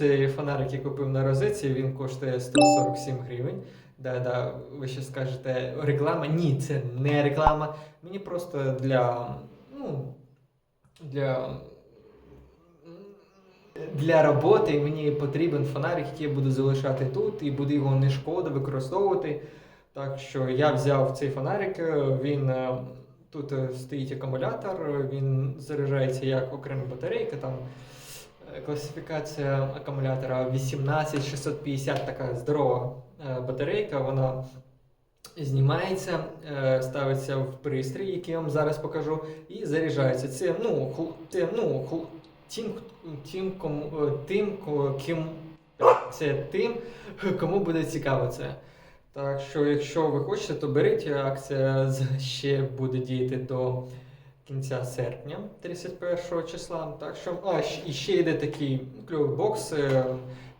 Цей фонарик я купив на розетці, він коштує 147 гривень. Да-да, ви ще скажете, реклама? Ні, це не реклама. Мені просто для. Ну, для. Для роботи мені потрібен фонарик, який я буду залишати тут, і буду його не шкода використовувати. Так що я взяв цей фонарик, він е, тут стоїть акумулятор, він заряджається як окрема батарейка. Там класифікація акумулятора 18650, така здорова е, батарейка. Вона знімається, е, ставиться в пристрій, який я вам зараз покажу, і заряджається. Це ну, це, ну, тим, тим, кому, е, тим, ким, це тим, кому буде цікаво це. Так що, якщо ви хочете, то беріть. Акція ще буде діяти до кінця серпня, 31 числа. Так що, а, і ще йде такий кльовий бокс. Е,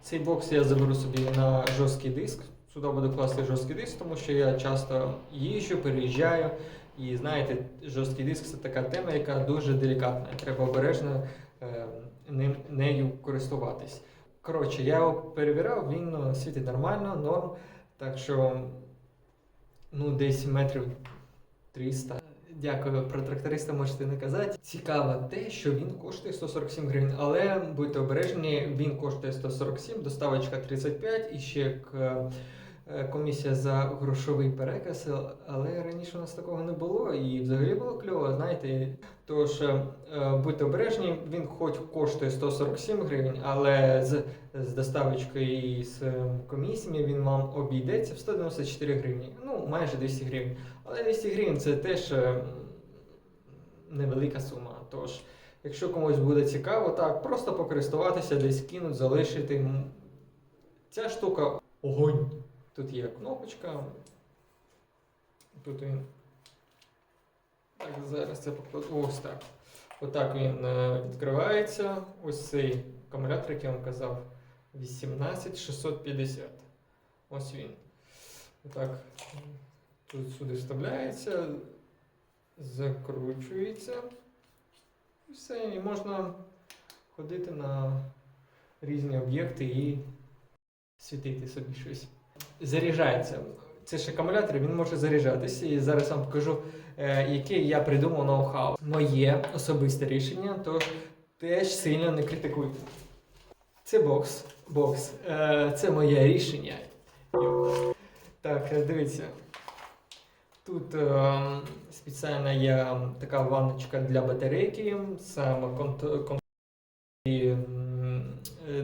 Цей бокс я заберу собі на жорсткий диск. Сюди буду класти жорсткий диск, тому що я часто їжджу, переїжджаю. І знаєте, жорсткий диск це така тема, яка дуже делікатна. Треба обережно е, нею користуватись. Коротше, я його перевіряв, він е, світить нормально, норм. Так що, ну, десь метрів 300. Дякую, про тракториста можете не казати. Цікаво те, що він коштує 147 гривень, але будьте обережні, він коштує 147, доставочка 35 і ще к- комісія за грошовий переказ. Але раніше у нас такого не було і взагалі було кльово, знаєте. Тож е, е, будьте обережні, він хоч коштує 147 гривень, але з, з доставочкою і з е, комісіями він вам обійдеться в 194 гривні. Ну, майже 200 гривень. Але 200 гривень це теж е, невелика сума. Тож, якщо комусь буде цікаво, так, просто покористуватися, десь кинуть, залишити. Ця штука огонь. Тут є кнопочка. Тут він. Так, зараз це покладу. Ось так. Отак він е, відкривається. Ось цей акумулятор, як я вам казав, 18650. Ось він. Отак. Тут сюди вставляється, закручується. І все, і можна ходити на різні об'єкти і світити собі щось. Заряджається. Це ж акумулятор, він може заряджатися. І зараз вам покажу, е, яке я придумав ноу-хау. Моє особисте рішення, тож теж сильно не критикуйте. Це бокс. Бокс. Е, це моє рішення. Так, е, дивіться. Тут е, спеціальна є така ванночка для батарейки, саме конт, конт,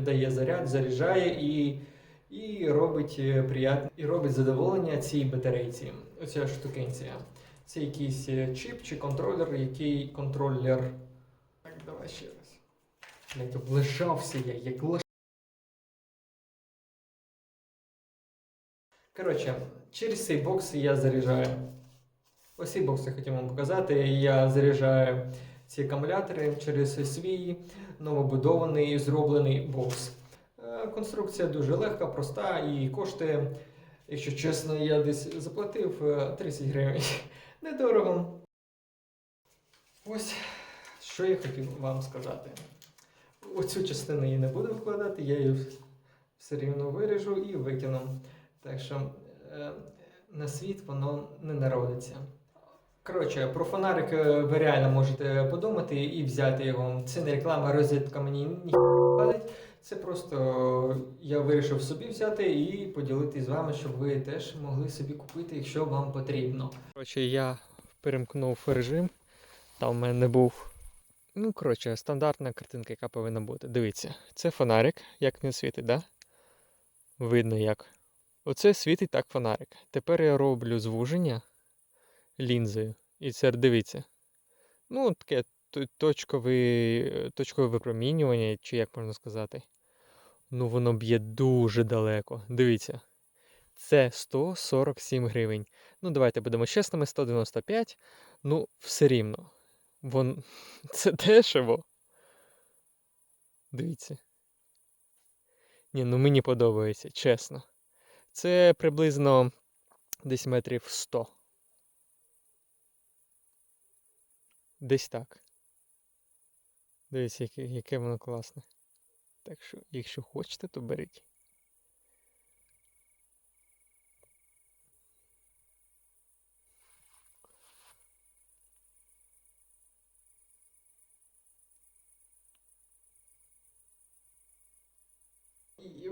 дає заряд, заряджає і, і робить е, приятне, і робить задоволення цій батарейці. Оця штукенція. Це якийсь е, чіп чи контролер, який контролер. Так, давай ще раз. Блять, облежався я, як лош. Коротше, через цей бокс я заряджаю. Ось цей бокс я хотів вам показати. Я заряджаю ці акумулятори через свій новобудований зроблений бокс. Е, Конструкція дуже легка, проста і коштує, якщо чесно, я десь заплатив е, 30 гривень. Недорого. Ось що я хотів вам сказати. Оцю частину я не буду викладати, я її все рівно виріжу і викину. Так що е, на світ воно не народиться. Коротше, про фонарик е, ви реально можете подумати і взяти його. Це не реклама, розетка мені ні палить. Це просто я вирішив собі взяти і поділитися з вами, щоб ви теж могли собі купити, якщо вам потрібно. Коротше, я перемкнув режим. Там в мене був. Ну, коротше, стандартна картинка, яка повинна бути. Дивіться, це фонарик, як він світить, да? Видно як. Оце світить так фонарик. Тепер я роблю звуження лінзою. І це дивіться. Ну, таке точкове, точкове випромінювання, чи як можна сказати. Ну, воно б'є дуже далеко. Дивіться. Це 147 гривень. Ну, давайте будемо чесними, 195. Ну, все рівно. Вон... Це дешево. Дивіться. Ні, ну мені подобається, чесно. Це приблизно десь метрів 100. Десь так. Дивіться, яке, яке воно класне. Так що, якщо хочете, то беріть.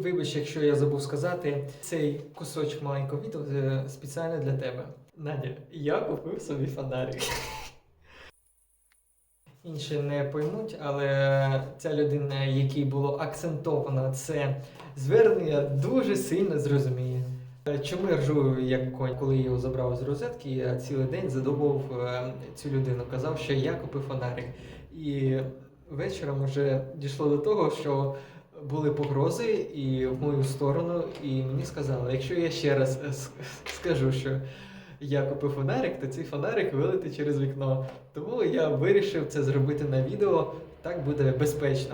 Вибач, якщо я забув сказати, цей кусочок маленького відео е, спеціально для тебе. Надя, я купив собі фонарик. Інші не поймуть, але ця людина, якій було акцентовано це звернення, дуже сильно зрозуміє. Е, Чому я ржу як конь, коли його забрав з розетки, я цілий день задовбав е, цю людину, казав, що я купив фонарик. І вечором вже дійшло до того, що були погрози і в мою сторону, і мені сказали, якщо я ще раз скажу, що я купив фонарик, то цей фонарик вилетить через вікно. Тому я вирішив це зробити на відео, так буде безпечно.